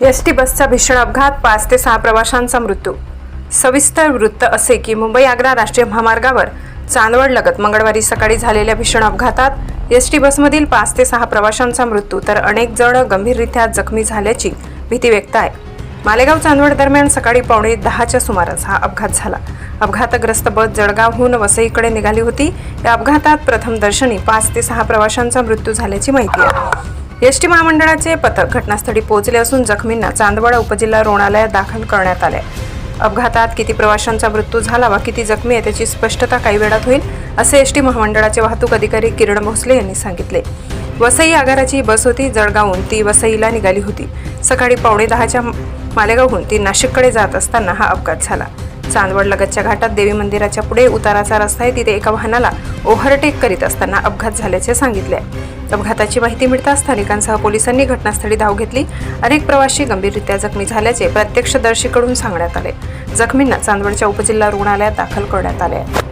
S T बसचा भीषण अपघात पाच ते सहा प्रवाशांचा मृत्यू. सविस्तर वृत्त असे की मुंबई आग्रा राष्ट्रीय महामार्गावर चांदवड लगत मंगळवारी सकाळी झालेल्या भीषण अपघातात एस टी बसमधील पाच ते सहा प्रवाशांचा मृत्यू तर अनेक जण गंभीररित्या जखमी झाल्याची भीती व्यक्त आहे. मालेगाव चांदवड दरम्यान सकाळी पावणे दहाच्या सुमारास हा अपघात झाला. अपघातग्रस्त बस जळगावहून वसईकडे निघाली होती. या अपघातात प्रथम दर्शनी पाच ते सहा प्रवाशांचा मृत्यू झाल्याची माहिती आहे. एस टी महामंडळाचे पथक घटनास्थळी पोहोचले असून जखमींना चांदवाडा उपजिल्हा रुग्णालयात दाखल करण्यात आले. अपघातात किती प्रवाशांचा मृत्यू झाला वा किती जखमी आहे त्याची स्पष्टता काही वेळात होईल असे एस टी महामंडळाचे वाहतूक अधिकारी किरण भोसले यांनी सांगितले. वसई आगाराची बस होती जळगावहून ती वसईला निघाली होती. सकाळी पावणे दहाच्या मालेगावहून ती नाशिककडे जात असताना हा अपघात झाला. चांदवड लगतच्या घाटात देवी मंदिराच्या पुढे उताराचा रस्ता आहे तिथे एका वाहनाला ओव्हरटेक करीत असताना अपघात झाल्याचे सांगितले आहे. अपघाताची माहिती मिळताच स्थानिकांसह पोलिसांनी घटनास्थळी धाव घेतली. अनेक प्रवासी गंभीररित्या जखमी झाल्याचे प्रत्यक्षदर्शीकडून सांगण्यात आले. जखमींना चांदवडच्या उपजिल्हा रुग्णालयात दाखल करण्यात आले आहे.